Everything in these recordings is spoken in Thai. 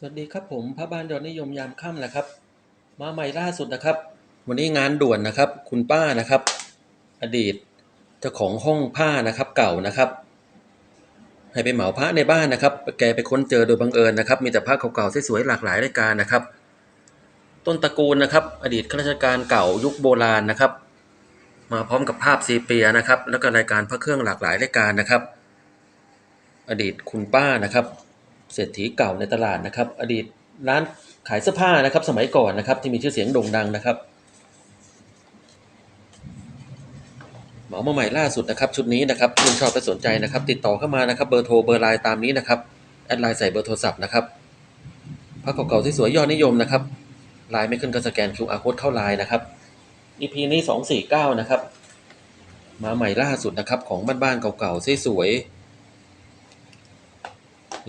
สวัสดีครับผมพระบ้านยอดนิยมยามค่ำนะครับ มาใหม่ล่าสุดนะครับ วันนี้งานด่วนนะครับ คุณป้านะครับ อดีตเจ้าของห้องผ้านะครับเก่านะครับ ให้ไปเหมาพระในบ้านนะครับ แกไปค้นเจอโดยบังเอิญนะครับ มีแต่ผ้าเก่าๆสวยๆหลากหลายรายการนะครับ ต้นตระกูลนะครับ อดีตข้าราชการเก่ายุคโบราณนะครับ มาพร้อมกับภาพซีเปียนะครับ แล้วก็รายการพระเครื่องหลากหลายรายการนะครับ อดีตคุณป้านะครับ เศรษฐีเก่าในตลาดนะครับ อดีตร้านขายเสื้อผ้านะครับ สมัยก่อนนะครับ ที่มีชื่อเสียงโด่งดังนะครับเหมามาใหม่ล่าสุดนะครับ ชุดนี้นะครับคุณชอบและสนใจนะครับ ติดต่อเข้ามานะครับ เบอร์โทรเบอร์ไลน์ตามนี้นะครับแอดไลน์ใส่เบอร์โทรศัพท์นะครับพระเก่าๆที่สวยยอดนิยมนะครับไลน์ไม่ขึ้นก็สแกน QR code เข้าไลน์นะครับ EP นี้249นะครับมาใหม่ล่าสุดนะครับ ของบ้านๆเก่าๆสวยๆ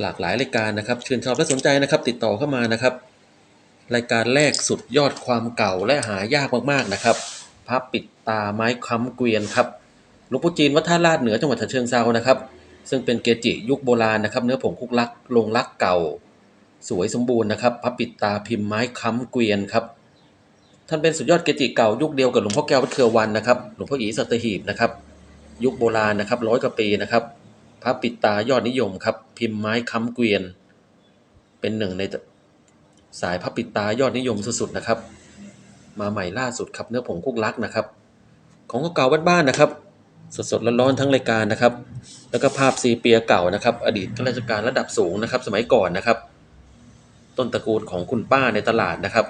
หลากหลายรายการนะครับชื่นชอบและสนใจนะครับติดต่อเข้ามานะครับ รายการแรกสุดยอดความเก่าและหายากมากๆนะครับพระปิดตาไม้ค้ำเกวียนครับหลวงปู่จีนวัดท่าลาดเหนือจังหวัดฉะเชิงเซานะครับ ซึ่งเป็นเกจิยุคโบราณนะครับ เนื้อผงคุกลักลงลักเก่า สวยสมบูรณ์นะครับพระปิดตาพิมพ์ไม้ค้ำเกวียนครับท่านเป็นสุดยอดเกจิเก่ายุคเดียวกับหลวงพ่อแก้ววัดเครือวันนะครับหลวงพ่ออีสัตหีบนะครับยุคโบราณนะครับร้อยกว่าปีนะครับ พระปิดตายอดนิยมครับ พิมพ์ไม้ค้ำเกวียน เป็นหนึ่งในสายพระปิดตายอดนิยมสุดๆนะครับ มาใหม่ล่าสุดครับเนื้อผงคุกลักนะครับ ของเก่าบ้านๆนะครับ สดๆร้อนๆทั้งรายการนะครับ แล้วก็ภาพซีเปียเก่านะครับ อดีตข้าราชการระดับสูงนะครับ สมัยก่อนนะครับ ต้นตระกูลของคุณป้าในตลาดนะครับ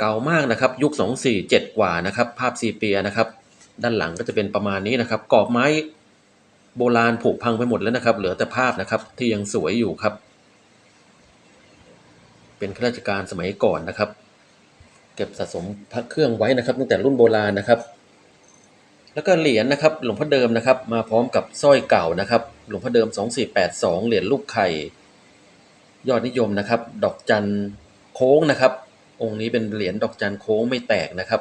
เก่ามากนะครับ ยุคสองสี่เจ็ดกว่านะครับ ภาพซีเปียนะครับ ด้านหลังก็จะเป็นประมาณนี้นะครับกรอบไม้โบราณผุพังไปหมดแล้วนะครับ เหลือแต่ภาพนะครับที่ยังสวยอยู่ครับ เป็นข้าราชการสมัยก่อนนะครับ เก็บสะสมพระเครื่องไว้นะครับ ตั้งแต่รุ่นโบราณนะครับ แล้วก็เหรียญนะครับ หลวงพ่อเดิมนะครับ มาพร้อมกับสร้อยเก่านะครับ หลวงพ่อเดิม 2482 เหรียญลูกไข่ ยอดนิยมนะครับ ดอกจันโค้งนะครับ องค์นี้เป็นเหรียญดอกจันโค้งไม่แตกนะครับ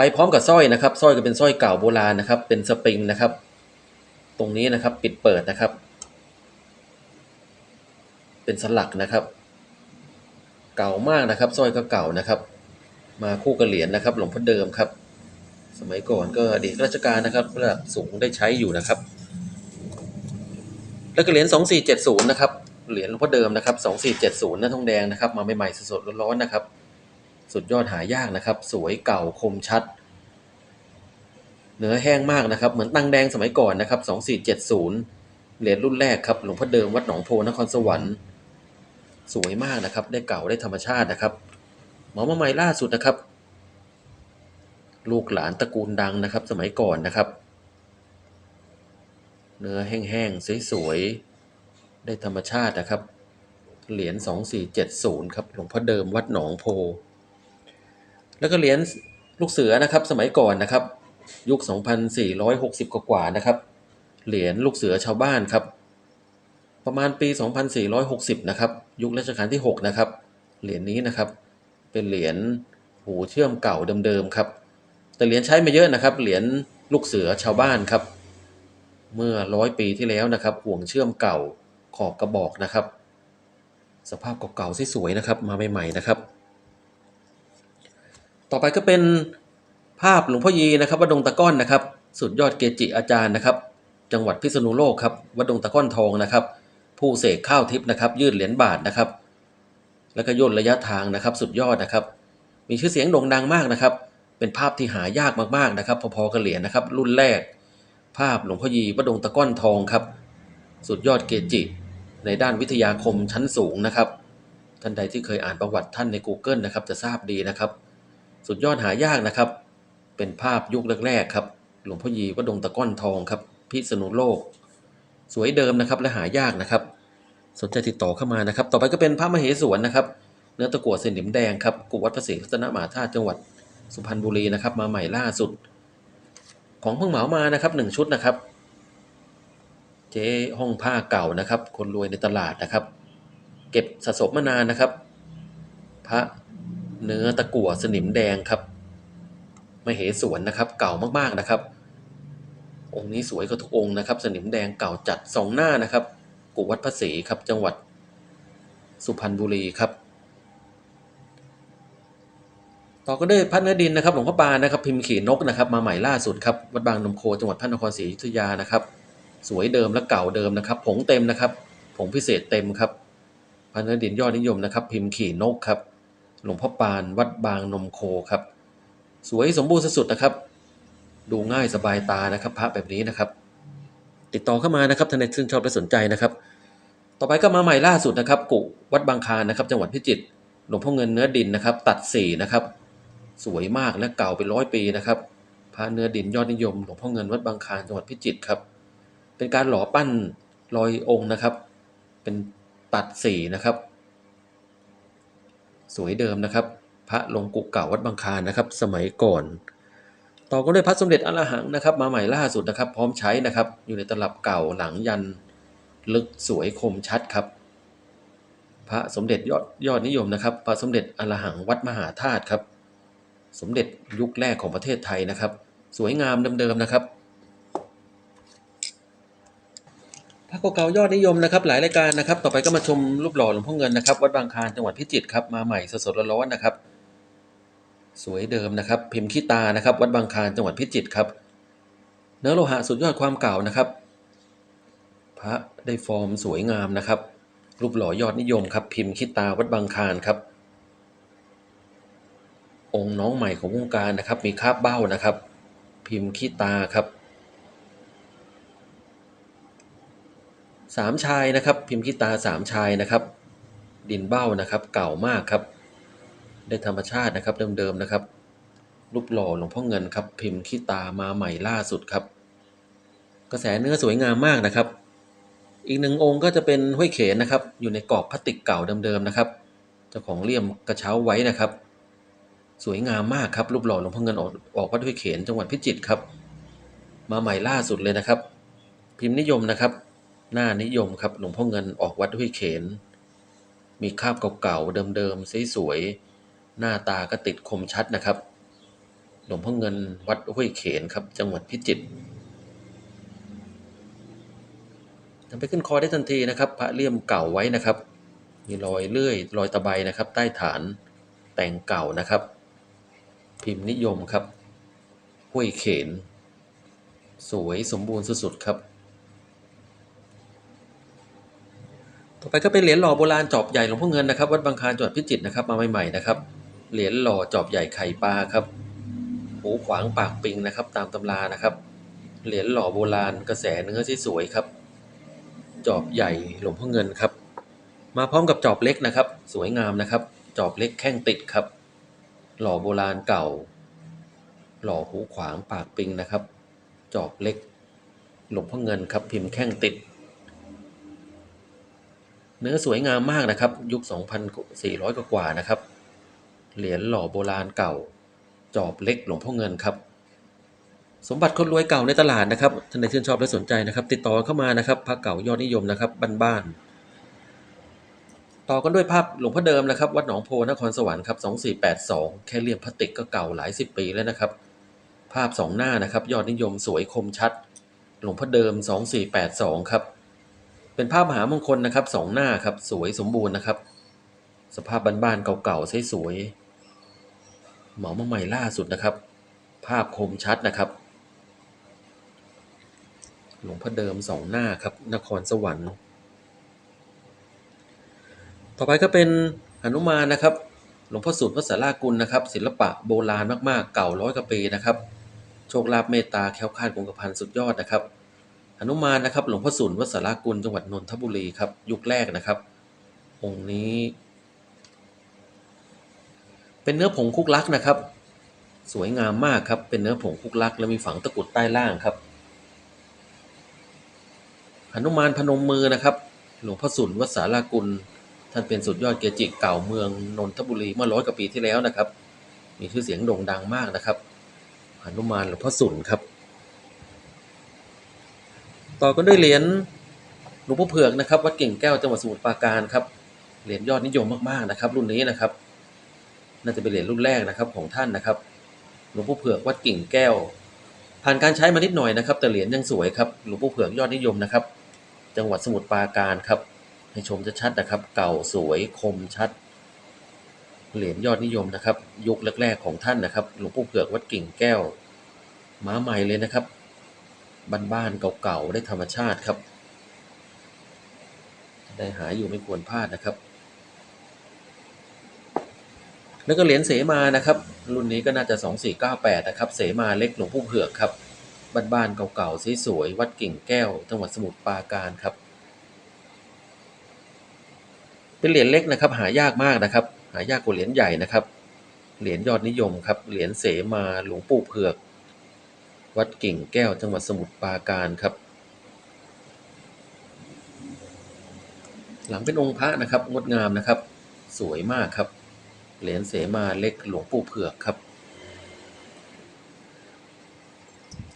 ไปพร้อมกับสร้อยนะครับสร้อยก็เป็นสร้อยเก่าโบราณนะครับ เป็นสปริงนะครับ ตรงนี้นะครับปิดเปิดนะครับ เป็นสลักนะครับ เก่ามากนะครับสร้อยก็เก่านะครับ มาคู่กับเหรียญนะครับ หลวงพ่อเดิมครับ สมัยก่อนก็อดีตข้าราชการนะครับระดับสูงได้ใช้อยู่นะครับ แล้วก็เหรียญ2470นะครับเหรียญหลวงพ่อเดิมนะครับ2470หน้าทองแดงนะครับ มาใหม่ๆสดๆร้อนๆนะครับ สุดยอดหายากนะครับ สวยเก่าคมชัด เนื้อแห้งมากนะครับ เหมือนตังแดงสมัยก่อนนะครับ2470เหรียญรุ่นแรกครับหลวงพ่อเดิมวัดหนองโพนครสวรรค์สวยมากนะครับ ได้เก่าได้ธรรมชาตินะครับหมอมาใหม่ล่าสุดนะครับ ลูกหลานตระกูลดังนะครับ สมัยก่อนนะครับ เนื้อแห้งๆสวยๆได้ธรรมชาตินะครับ เหรียญ2470 ครับหลวงพ่อเดิมวัดหนองโพ แล้วก็เหรียญลูกเสือนะครับสมัยก่อนนะครับ ยุค 2460 กว่าๆนะครับ เหรียญลูกเสือชาวบ้านครับ ประมาณปี 2460 นะครับ ยุครัชกาลที่ 6 นะครับ เหรียญนี้นะครับ เป็นเหรียญหูเชื่อมเก่าเดิมๆครับ แต่เหรียญใช้มาเยอะนะครับ เหรียญลูกเสือชาวบ้านครับ เมื่อร้อยปีที่แล้วนะครับ ห่วงเชื่อมเก่าขอบกระบอกนะครับ สภาพเก่าๆสวยๆนะครับ มาใหม่ๆนะครับ ต่อไปก็เป็นภาพหลวงพ่อยีนะครับวัดดงตะก้อนนะครับ สุดยอดเกจิอาจารย์นะครับ จังหวัดพิษณุโลกครับวัดดงตะก้อนทองนะครับ ผู้เสกข้าวทิพย์นะครับ ยืดเหรียญบาทนะครับ แล้วก็ย่นระยะทางนะครับ สุดยอดนะครับ มีชื่อเสียงโด่งดังมากนะครับ เป็นภาพที่หายากมากๆนะครับ พอๆกับเหรียญนะครับ รุ่นแรก ภาพหลวงพ่อยีวัดดงตะก้อนทองครับ สุดยอดเกจิในด้านวิทยาคมชั้นสูงนะครับ ท่านใดที่เคยอ่านประวัติท่านใน Google นะครับ จะทราบดีนะครับ สุดยอดหายากนะครับ เป็นภาพยุคแรกๆครับ หลวงพ่อยีวัดดงตะก้อนทองครับ พิษณุโลก สวยเดิมนะครับและหายากนะครับ สนใจติดต่อเข้ามานะครับ ต่อไปก็เป็นพระมเหสวนนะครับ เนื้อตะกั่วเส้นหนิมแดงครับกุวัดพระศรีรัตนมหาธาตุจังหวัดสุพรรณบุรีนะครับ มาใหม่ล่าสุด ของเพิ่งเหมามานะครับหนึ่งชุดนะครับ เจ๊ห้องผ้าเก่านะครับ คนรวยในตลาดนะครับ เก็บสะสมมานานนะครับ พระ เนื้อตะกั่วสนิมแดงครับมเหสวนนะครับ เก่ามากๆนะครับ องค์นี้สวยกว่าทุกองค์นะครับ สนิมแดงเก่าจัดสองหน้านะครับ กุวัดพระศรีครับ จังหวัดสุพรรณบุรีครับ ต่อก็ด้วยพัดเนื้อดินนะครับ หลวงพ่อปานนะครับ พิมพ์ขี่นกนะครับ มาใหม่ล่าสุดครับ วัดบางนมโคจังหวัดพระนครศรีอยุธยานะครับ สวยเดิมและเก่าเดิมนะครับ ผงเต็มนะครับ ผงพิเศษเต็มครับพันเนื้อดินยอดนิยมนะครับ พิมพ์ขี่นกครับ หลวงพ่อปานวัดบางนมโคครับ สวยสมบูรณ์สุดๆนะครับ ดูง่ายสบายตานะครับ พระแบบนี้นะครับ ติดต่อเข้ามานะครับท่านใดชื่นชอบและสนใจนะครับ ต่อไปก็มาใหม่ล่าสุดนะครับ กุวัดบางคานนะครับ จังหวัดพิจิตรหลวงพ่อเงินเนื้อดินนะครับ ตัดสีนะครับ สวยมากและเก่าเป็นร้อยปีนะครับพระเนื้อดินยอดนิยมหลวงพ่อเงินวัดบางคานจังหวัดพิจิตรครับเป็นการหล่อปั้นรอยองค์นะครับ เป็นตัดสีนะครับ สวยเดิมนะครับ พระลงกุเก่าวัดบางคานนะครับ สมัยก่อน ต่อก็ด้วยพระสมเด็จอรหังนะครับ มาใหม่ล่าสุดนะครับ พร้อมใช้นะครับ อยู่ในตลับเก่าหลังยันลึกสวยคมชัดครับ พระสมเด็จยอดยอดนิยมนะครับ พระสมเด็จอรหังวัดมหาธาตุครับ สมเด็จยุคแรกของประเทศไทยนะครับ สวยงามเดิมๆนะครับ พระเก่าๆยอดนิยมนะครับหลายรายการนะครับ ต่อไปก็มาชมรูปหล่อหลวงพ่อเงินนะครับ วัดบางคลานจังหวัดพิจิตรครับมาใหม่สดๆร้อนๆนะครับ สวยเดิมนะครับ พิมพ์ขี้ตานะครับ วัดบางคลานจังหวัดพิจิตรครับ เนื้อโลหะสุดยอดความเก่านะครับ พระได้ฟอร์มสวยงามนะครับ รูปหล่อยอดนิยมครับ พิมพ์ขี้ตาวัดบางคลานครับ องค์น้องใหม่ของวงการนะครับ มีคาบเบ้านะครับ พิมพ์ขี้ตาครับ สามชายนะครับ พิมพ์ขี้ตาสามชายนะครับ ดินเบ้านะครับ เก่ามากครับ ได้ธรรมชาตินะครับเดิมๆนะครับ รูปหล่อหลวงพ่อเงินครับ พิมพ์ขี้ตามาใหม่ล่าสุดครับ กระแสเนื้อสวยงามมากนะครับ อีกหนึ่งองค์ก็จะเป็นห้วยเขนนะครับ อยู่ในกรอบพลาสติกเก่าเดิมๆนะครับเจ้าของเลี่ยมกระเช้าไว้นะครับ สวยงามมากครับ รูปหล่อหลวงพ่อเงินออกออกวัดห้วยเขนจังหวัดพิจิตรครับ มาใหม่ล่าสุดเลยนะครับ พิมพ์นิยมนะครับ หน้านิยมครับหลวงพ่อเงินออกวัดห้วยเขน มีคาบเก่าๆเดิมๆสวยๆหน้าตาก็ติดคมชัดนะครับ หลวงพ่อเงินวัดห้วยเขนครับ จังหวัดพิจิตรนำไปขึ้นคอได้ทันทีนะครับ พระเลี่ยมเก่าไว้นะครับ มีรอยเลื่อยรอยตะไบนะครับ ใต้ฐานแต่งเก่านะครับ พิมพ์นิยมครับห้วยเขน สวยสมบูรณ์สุดๆครับ อไปก็เป็นเหรียญหล่อโบราณจอบใหญ่หลวงพ่อเงินนะครับวัดบางคลานจังหวัดพิจิตรนะครับมาใหม่ๆนะครับเหรียญหล่อจอบใหญ่ไข่ปลาครับหูขวางปากปิงนะครับ ตามตำรานะครับ เหรียญหล่อโบราณกระแสเนื้อที่สวยครับ จอบใหญ่หลวงพ่อเงินครับ มาพร้อมกับจอบเล็กนะครับ สวยงามนะครับ จอบเล็กแข้งติดครับ หล่อโบราณเก่า หล่อหูขวางปากปิงนะครับ จอบเล็ก หลวงพ่อเงินครับ พิมพ์แข้งติด เนื้อสวยงามมากนะครับ ยุค 2,400 กว่านะครับ เหรียญหล่อโบราณเก่า จอบเล็กหลวงพ่อเงินครับ สมบัติคนรวยเก่าในตลาดนะครับท่านใดชื่นชอบและสนใจนะครับ ติดต่อเข้ามานะครับพระเก่ายอดนิยมนะครับบ้านๆต่อกันด้วยภาพหลวงพ่อเดิมนะครับ วัดหนองโพนครสวรรค์ครับ2482 แค่เลี่ยมพลาสติกก็เก่าหลายสิบปีแล้วนะครับ ภาพสองหน้านะครับ ยอดนิยมสวยคมชัด หลวงพ่อเดิม 2482 ครับ เป็นภาพมหามงคลนะครับสองหน้าครับสวยสมบูรณ์นะครับ สภาพบ้านๆเก่าๆสวยๆเหมามาใหม่ล่าสุดนะครับ ภาพคมชัดนะครับหลวงพ่อเดิมสองหน้าครับ นครสวรรค์ ต่อไปก็เป็นหนุมานนะครับ หลวงพ่อสุดวัดสารากุลนะครับ ศิลปะโบราณมากๆ เก่าร้อยกว่าปีนะครับ โชคลาภเมตตาแค้วคาดคงกระพันสุดยอดนะครับ หนุมานนะครับ หลวงพ่อสุนวัดสารากุลจังหวัดนนทบุรีครับ ยุคแรกนะครับ องค์นี้ เป็นเนื้อผงคุกลักนะครับ สวยงามมากครับ เป็นเนื้อผงคุกลัก และมีฝังตะกุดใต้ล่างครับหนุมานพนมมือนะครับ หลวงพ่อสุนวัดสารากุล ท่านเป็นสุดยอดเกจิเก่าเมืองนนทบุรีเมื่อร้อยกว่าปีที่แล้วนะครับ มีชื่อเสียงโด่งดังมากนะครับหนุมานหลวงพ่อสุนครับ ต่อกันด้วยเหรียญหลวงพ่อเผือกนะครับวัดกิ่งแก้วจังหวัดสมุทรปราการครับเหรียญยอดนิยมมากๆนะครับ รุ่นนี้นะครับ น่าจะเป็นเหรียญรุ่นแรกนะครับของท่านนะครับหลวงพ่อเผือกวัดกิ่งแก้ว ผ่านการใช้มานิดหน่อยนะครับ แต่เหรียญยังสวยครับหลวงพ่อเผือกยอดนิยมนะครับ จังหวัดสมุทรปราการครับให้ชมชัดๆนะครับ เก่าสวยคมชัด เหรียญยอดนิยมนะครับ ยุคแรกๆของท่านนะครับ หลวงปู่เผือกวัดกิ่งแก้ว ม้าใหม่เลยนะครับ บ้านๆเก่าๆได้ธรรมชาติครับ ได้หาอยู่ไม่ควรพลาดนะครับ แล้วก็เหรียญเสมานะครับ รุ่นนี้ก็น่าจะ 2498 นะครับ เสมาเล็กหลวงปู่เผือกครับบ้านๆเก่าๆสวยๆวัดกิ่งแก้ว จังหวัดสมุทรปราการครับ เป็นเหรียญเล็กนะครับ หายากมากนะครับ หายากกว่าเหรียญใหญ่นะครับ เหรียญยอดนิยมครับ เหรียญเสมาหลวงปู่เผือก วัดกิ่งแก้วจังหวัดสมุทรปราการครับ หลังเป็นองค์พระนะครับงดงามนะครับ สวยมากครับ เหรียญเสมาเล็กหลวงปู่เผือกครับ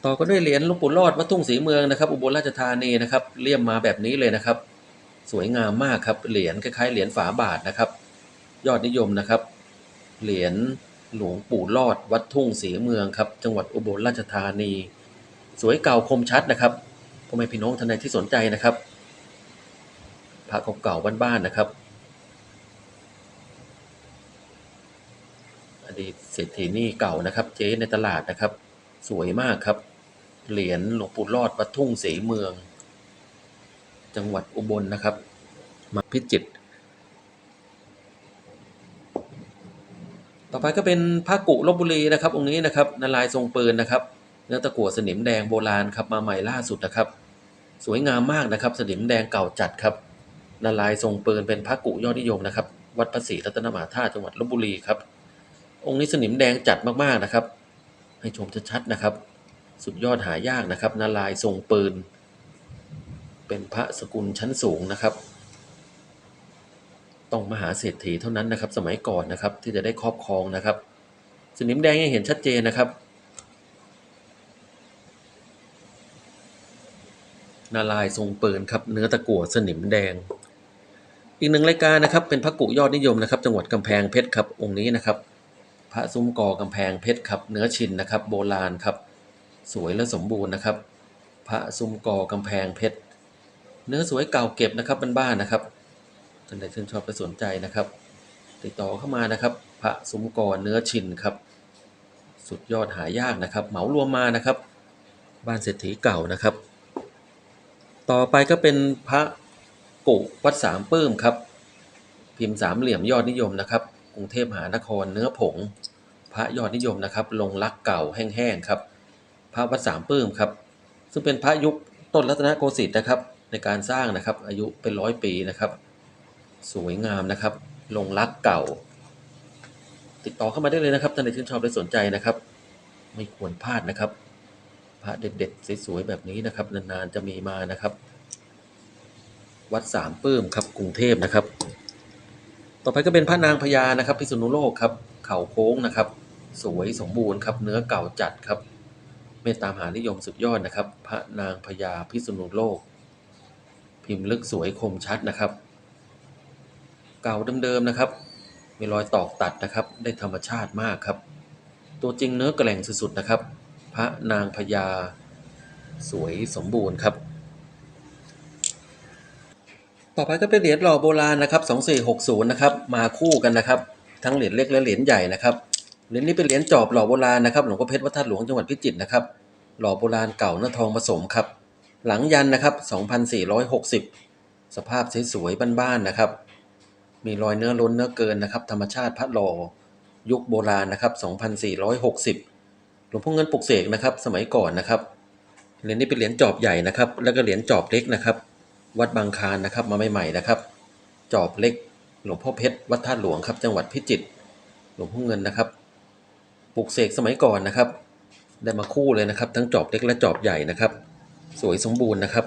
ต่อก็ด้วยเหรียญหลวงปู่รอดวัดทุ่งศรีเมืองนะครับ อุบลราชธานีนะครับเลี่ยมมาแบบนี้เลยนะครับ สวยงามมากครับเหรียญคล้ายๆเหรียญฝาบาทนะครับ ยอดนิยมนะครับ เหรียญ หลวงปู่รอดวัดทุ่งศรีเมืองครับ จังหวัดอุบลราชธานี สวยเก่าคมชัดนะครับพ่อแม่พี่น้องท่านใดที่สนใจนะครับพระเก่าๆบ้านๆนะครับ อดีตเศรษฐีนี่เก่านะครับ เจ๊ในตลาดนะครับ สวยมากครับ เหรียญหลวงปู่รอดวัดทุ่งศรีเมือง จังหวัดอุบลนะครับ มาพิจิตร ต่อไปก็เป็นพระกุลบบุรีนะครับองค์นี้นะครับนารายทรงปืนนะครับเนื้อตะกั่วสนิมแดงโบราณครับมาใหม่ล่าสุดนะครับ สวยงามมากนะครับ สนิมแดงเก่าจัดครับนารายทรงปืนเป็นพระกุยอดนิยมนะครับ วัดพระศรีรัตนมหาธาตุจังหวัดลบบุรีครับ องค์นี้สนิมแดงจัดมากๆนะครับ ให้ชมชัดๆนะครับ สุดยอดหายากนะครับนารายทรงปืน เป็นพระสกุลชั้นสูงนะครับ ต้องมหาเศรษฐีเท่านั้นนะครับ สมัยก่อนนะครับที่จะได้ครอบครองนะครับ สนิมแดงยังเห็นชัดเจนนะครับนารายทรงเปืนครับเนื้อตะกั่วสนิมแดง อีกหนึ่งรายการนะครับ เป็นพระกุยอดนิยมนะครับ จังหวัดกำแพงเพชรครับองค์นี้นะครับ พระซุ้มกอกำแพงเพชรครับ เนื้อชินนะครับ โบราณครับ สวยและสมบูรณ์นะครับ พระซุ้มกอกำแพงเพชรเนื้อสวยเก่าเก็บนะครับบ้านๆนะครับ ท่านใดชื่นชอบและสนใจนะครับ ติดต่อเข้ามานะครับ พระซุ้มกอเนื้อชินครับ สุดยอดหายากนะครับ เหมารวมมานะครับ บ้านเศรษฐีเก่านะครับ ต่อไปก็เป็นพระกุวัดสามปื้มครับ พิมพ์สามเหลี่ยมยอดนิยมนะครับกรุงเทพมหานครเนื้อผง พระยอดนิยมนะครับ ลงรักเก่าแห้งๆครับ พระวัดสามปื้มครับ ซึ่งเป็นพระยุคต้นรัตนโกสินทร์นะครับ ในการสร้างนะครับ อายุเป็นร้อยปีนะครับ สวยงามนะครับ ลงรักเก่า ติดต่อเข้ามาได้เลยนะครับท่านใดชื่นชอบและสนใจนะครับ ไม่ควรพลาดนะครับพระเด็ดๆสวยๆแบบนี้นะครับ นานๆจะมีมานะครับ วัดสามปื้มครับกรุงเทพนะครับ ต่อไปก็เป็นพระนางพญานะครับ พิษณุโลกครับ เข่าโค้งนะครับ สวยสมบูรณ์ครับ เนื้อเก่าจัดครับ เมตตามหานิยมสุดยอดนะครับ พระนางพญาพิษณุโลก พิมพ์ลึกสวยคมชัดนะครับ เก่าเดิมๆนะครับ มีรอยตอกตัดนะครับ ได้ธรรมชาติมากครับ ตัวจริงเนื้อแกร่งสุดๆนะครับ พระนางพญาสวยสมบูรณ์ครับ ต่อไปก็เป็นเหรียญหล่อโบราณนะครับ2460นะครับมาคู่กันนะครับ ทั้งเหรียญเล็กและเหรียญใหญ่นะครับเหรียญนี้เป็นเหรียญจอบหล่อโบราณนะครับหลวงพ่อเพชรวัดธาตุหลวงจังหวัดพิจิตรนะครับ หล่อโบราณเก่าเนื้อทองผสมครับ หลังยันนะครับ 2460 สภาพสวยๆบ้านๆนะครับ มีรอยเนื้อล้นเนื้อเกินนะครับธรรมชาติพัดหล่อยุคโบราณนะครับ 2460 หลวงพ่อเงินปลุกเสกนะครับ สมัยก่อนนะครับเหรียญนี้เป็นเหรียญจอบใหญ่นะครับ แล้วก็เหรียญจอบเล็กนะครับ วัดบางคานนะครับ มาใหม่ๆนะครับ จอบเล็ก หลวงพ่อเพชรวัดท่าหลวงครับ จังหวัดพิจิตรหลวงพ่อเงินนะครับปลุกเสกสมัยก่อนนะครับ ได้มาคู่เลยนะครับ ทั้งจอบเล็กและจอบใหญ่นะครับ สวยสมบูรณ์นะครับ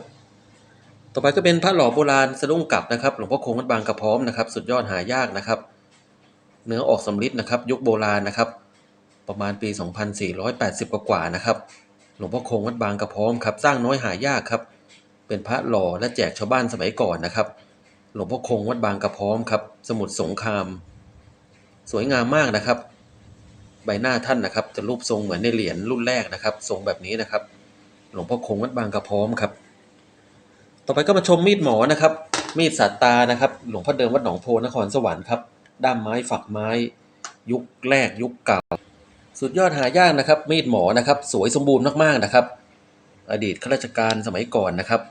ต่อไปก็เป็นพระหล่อโบราณสะดุ้งกลับนะครับ หลวงพ่อคงวัดบางกระพร้อมนะครับ สุดยอดหายากนะครับ เนื้อออกสำริดนะครับ ยุคโบราณนะครับ ประมาณปี 2480 กว่าๆนะครับ หลวงพ่อคงวัดบางกระพร้อมครับ สร้างน้อยหายากครับ เป็นพระหล่อและแจกชาวบ้านสมัยก่อนนะครับ หลวงพ่อคงวัดบางกระพร้อมครับ สมุทรสงคราม สวยงามมากนะครับ ใบหน้าท่านนะครับ จะรูปทรงเหมือนในเหรียญรุ่นแรกนะครับ ทรงแบบนี้นะครับ หลวงพ่อคงวัดบางกระพร้อมครับ ต่อไปก็มาชมมีดหมอนะครับ มีดสัตตานะครับ หลวงพ่อเดิมวัดหนองโพนครสวรรค์ครับ ด้ามไม้ฝักไม้ ยุคแรกยุคเก่า สุดยอดหายากนะครับ มีดหมอนะครับ สวยสมบูรณ์มากๆนะครับ อดีตข้าราชการสมัยก่อนนะครับ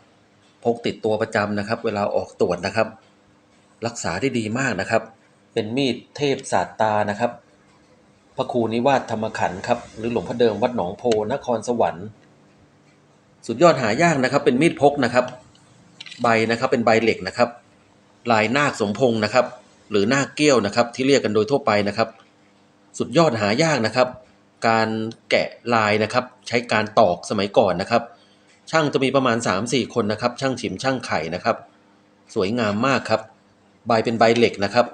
พกติดตัวประจำนะครับ เวลาออกตรวจนะครับ รักษาได้ดีมากนะครับ เป็นมีดเทพศาสตานะครับ พระครูนิวาสธรรมขันธ์ครับ หรือหลวงพ่อเดิมวัดหนองโพนครสวรรค์ สุดยอดหายากนะครับ เป็นมีดพกนะครับ ใบนะครับเป็นใบเหล็กนะครับ ลายนาคสมพงษ์นะครับ หรือนาคเกี้ยวนะครับ ที่เรียกกันโดยทั่วไปนะครับ สุดยอดหายากนะครับ การแกะลายนะครับ ใช้การตอกสมัยก่อนนะครับ ช่างจะมีประมาณ 3-4 คนนะครับ ช่างฉิมช่างไข่นะครับ สวยงามมากครับ ใบเป็นใบเหล็กนะครับ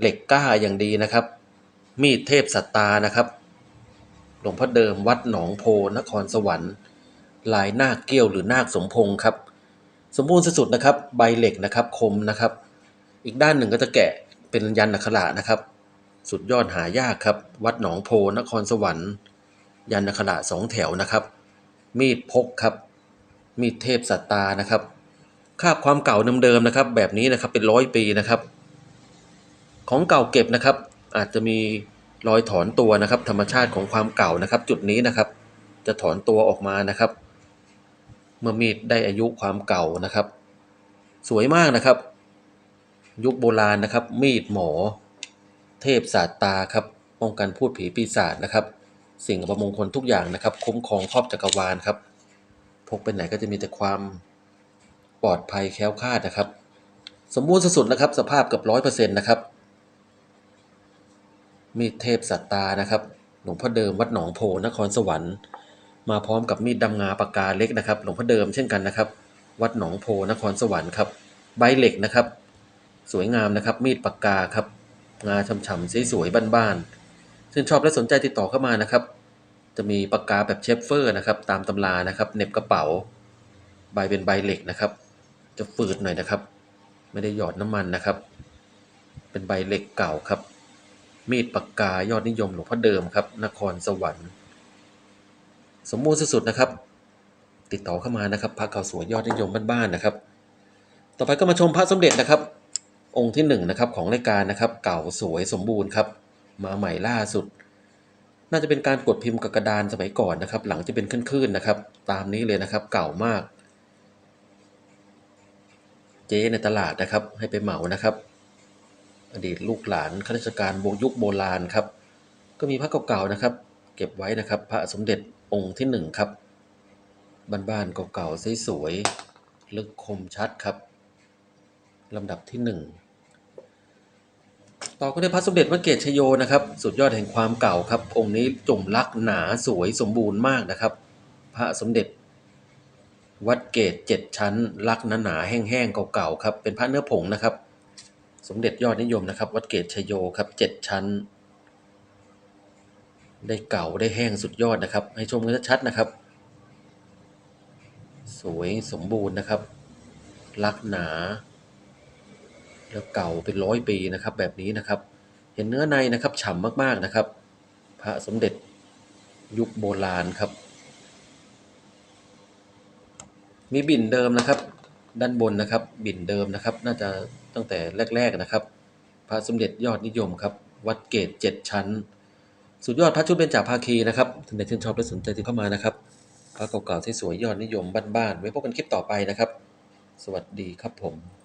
เหล็กกล้าอย่างดีนะครับ มีดเทพสัตตานะครับหลวงพ่อเดิมวัดหนองโพนครสวรรค์ ลายนาคเกี้ยวหรือนาคสมพงษ์ครับ สมบูรณ์สุดๆนะครับ ใบเหล็กนะครับคมนะครับ อีกด้านหนึ่งก็จะแกะเป็นยันอักขระนะครับ สุดยอดหายากครับ วัดหนองโพนครสวรรค์ ยันอักขระสองแถวนะครับ มีดพกครับ มีดเทพสัตตานะครับคาบความเก่าเดิมๆนะครับ แบบนี้นะครับเป็นร้อยปีนะครับ ของเก่าเก็บนะครับ อาจจะมีรอยถอนตัวนะครับ ธรรมชาติของความเก่านะครับ จุดนี้นะครับ จะถอนตัวออกมานะครับ เมื่อมีดได้อายุความเก่านะครับ สวยมากนะครับ ยุคโบราณนะครับ มีดหมอ เทพศาสตาครับป้องกันพูดผีปีศาจนะครับ สิ่งอัปมงคลทุกอย่างนะครับ คุ้มครองครอบจักรวาลครับพกไปไหนก็จะมีแต่ความปลอดภัยแคล้วคลาดนะครับ สมบูรณ์สุดๆนะครับ สภาพเกือบร้อยเปอร์เซ็นต์นะครับ มีดเทพสัตตานะครับ หลวงพ่อเดิมวัดหนองโพนครสวรรค์ มาพร้อมกับมีดดำงาปากกาเล็กนะครับ หลวงพ่อเดิมเช่นกันนะครับ วัดหนองโพนครสวรรค์ครับ ใบเหล็กนะครับ สวยงามนะครับ มีดปากกาครับ งาช่ำๆสวยๆบ้านๆซึ่งชอบและสนใจติดต่อเข้ามานะครับ จะมีปากกาแบบเชฟเฟอร์นะครับ ตามตำรานะครับเน็บกระเป๋า ใบเป็นใบเหล็กนะครับ จะฝืดหน่อยนะครับ ไม่ได้หยอดน้ำมันนะครับ เป็นใบเหล็กเก่าครับ มีดปากกายอดนิยมหลวงพ่อเดิมครับ นครสวรรค์ สมบูรณ์สุดๆนะครับ ติดต่อเข้ามานะครับพระเก่าสวยยอดนิยมบ้านๆนะครับ ต่อไปก็มาชมพระสมเด็จนะครับ องค์ที่หนึ่งนะครับของรายการนะครับ เก่าสวยสมบูรณ์ครับ มาใหม่ล่าสุด น่าจะเป็นการกดพิมพ์กับกระดานสมัยก่อนนะครับ หลังจะเป็นคลื่นๆนะครับ ตามนี้เลยนะครับเก่ามาก เจ๊ในตลาดนะครับ ให้ไปเหมานะครับอดีตลูกหลานข้าราชการโบยุคโบราณครับ ก็มีพระเก่าๆนะครับ เก็บไว้นะครับ พระสมเด็จ องค์ที่หนึ่งครับบ้านๆเก่าๆสวยๆลึกคมชัดครับลำดับที่หนึ่งต่อก็ได้พระสมเด็จวัดเกตชโยนะครับ สุดยอดแห่งความเก่าครับ องค์นี้จมลักหนาสวยสมบูรณ์มากนะครับ พระสมเด็จ วัดเกตเจ็ดชั้น ลักษณ์หนาแห้งๆเก่าๆครับเป็นพระเนื้อผงนะครับ สมเด็จยอดนิยมนะครับ วัดเกตชโยครับเจ็ดชั้น ได้เก่าได้แห้งสุดยอดนะครับ ให้ชมกันชัดๆนะครับ สวยสมบูรณ์นะครับ ลักหนา แล้วเก่าเป็นร้อยปีนะครับ แบบนี้นะครับ เห็นเนื้อในนะครับฉ่ำมากๆนะครับ พระสมเด็จยุคโบราณครับ มีบิ่นเดิมนะครับ ด้านบนนะครับ บิ่นเดิมนะครับ น่าจะตั้งแต่แรก ๆนะครับ พระสมเด็จยอดนิยมครับ วัดเกตเจ็ดชั้น สุดยอดพระชุดเบญจาภาคีนะครับท่านใดชื่นชอบและสนใจติดเข้ามานะครับพระเก่าๆที่สวยยอดนิยมบ้านๆไว้พบกันคลิปต่อไปนะครับ สวัสดีครับผม